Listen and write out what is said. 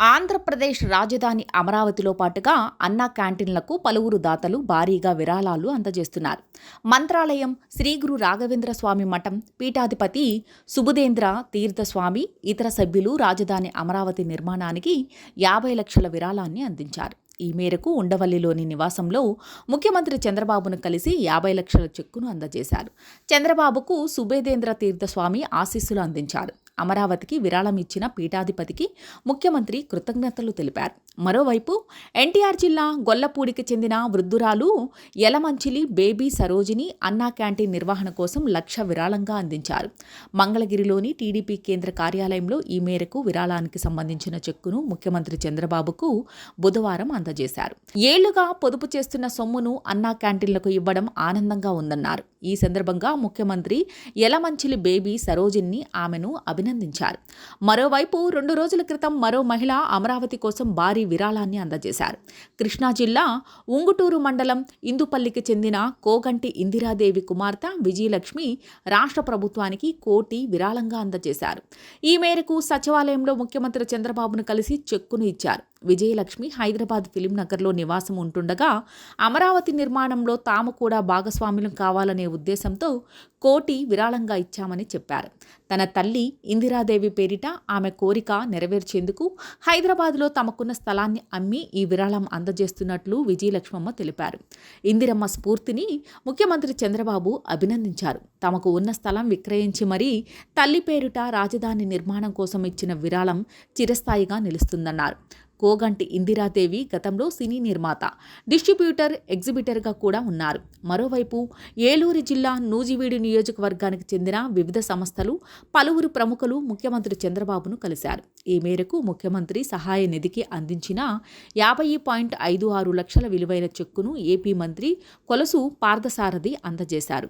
ఆంధ్రప్రదేశ్ రాజధాని అమరావతిలో పాటుగా అన్నా క్యాంటీన్లకు పలువురు దాతలు భారీగా విరాళాలు అందజేస్తున్నారు. మంత్రాలయం శ్రీ గురు రాఘవేంద్ర స్వామి మఠం పీఠాధిపతి సుబుదేంద్ర తీర్థస్వామి ఇతర సభ్యులు రాజధాని అమరావతి నిర్మాణానికి యాభై లక్షల విరాళాన్ని అందించారు. ఈ మేరకు ఉండవల్లిలోని నివాసంలో ముఖ్యమంత్రి చంద్రబాబును కలిసి యాభై లక్షల చెక్కును అందజేశారు. చంద్రబాబుకు సుబేదేంద్ర తీర్థస్వామి ఆశీస్సులు అందించారు. అమరావతికి విరాళం ఇచ్చిన పీఠాధిపతికి ముఖ్యమంత్రి కృతజ్ఞతలు తెలిపారు. మరోవైపు ఎన్టీఆర్ జిల్లా గొల్లపూడికి చెందిన వృద్ధురాలు యలమంచిలి బేబీ సరోజిని అన్నా క్యాంటీన్ నిర్వహణ కోసం లక్ష విరాళంగా అందించారు. మంగళగిరిలోని టీడీపీ కేంద్ర కార్యాలయంలో ఈ మేరకు విరాళానికి సంబంధించిన చెక్కును ముఖ్యమంత్రి చంద్రబాబుకు బుధవారం అందజేశారు. ఏళ్ళుగా పొదుపు చేస్తున్న సొమ్మును అన్నా క్యాంటీన్లకు ఇవ్వడం ఆనందంగా ఉందన్నారు. ఈ సందర్భంగా ముఖ్యమంత్రి యలమంచిలి బేబీ సరోజిని ఆమెను అభినందించారు. మరోవైపు రెండు రోజుల క్రితం మరో మహిళ అమరావతి కోసం భారీ విరాళాన్ని అందజేశారు. కృష్ణా జిల్లా ఉంగుటూరు మండలం ఇందుపల్లికి చెందిన కోగంటి ఇందిరాదేవి కుమార్తె విజయలక్ష్మి రాష్ట్ర ప్రభుత్వానికి కోటి విరాళంగా అందజేశారు. ఈ మేరకు సచివాలయంలో ముఖ్యమంత్రి చంద్రబాబును కలిసి చెక్కును ఇచ్చారు. విజయలక్ష్మి హైదరాబాద్ ఫిలిం నగర్లో నివాసం ఉంటుండగా అమరావతి నిర్మాణంలో తాము కూడా భాగస్వాములం కావాలనే ఉద్దేశంతో కోటి విరాళంగా ఇచ్చామని చెప్పారు. తన తల్లి ఇందిరాదేవి పేరిట ఆమె కోరిక నెరవేర్చేందుకు హైదరాబాద్లో తమకున్న స్థలం స్థలాన్ని అమ్మి ఈ విరాళం అందజేస్తున్నట్లు విజయలక్ష్మమ్మ తెలిపారు. ఇందిరమ్మ స్ఫూర్తిని ముఖ్యమంత్రి చంద్రబాబు అభినందించారు. తమకు ఉన్న స్థలం విక్రయించి మరీ తల్లి పేరిట రాజధాని నిర్మాణం కోసం ఇచ్చిన విరాళం చిరస్థాయిగా నిలుస్తుందన్నారు. కోగంటి ఇందిరాదేవి గతంలో సినీ నిర్మాత డిస్ట్రిబ్యూటర్ ఎగ్జిబిటర్గా కూడా ఉన్నారు. మరోవైపు ఏలూరు జిల్లా నూజివీడు నియోజకవర్గానికి చెందిన వివిధ సంస్థలు పలువురు ప్రముఖులు ముఖ్యమంత్రి చంద్రబాబును కలిశారు. ఈ మేరకు ముఖ్యమంత్రి సహాయ నిధికి అందించిన యాభై పాయింట్ ఐదు ఆరు లక్షల విలువైన చెక్కును ఏపీ మంత్రి కొలసు పార్థసారథి అందజేశారు.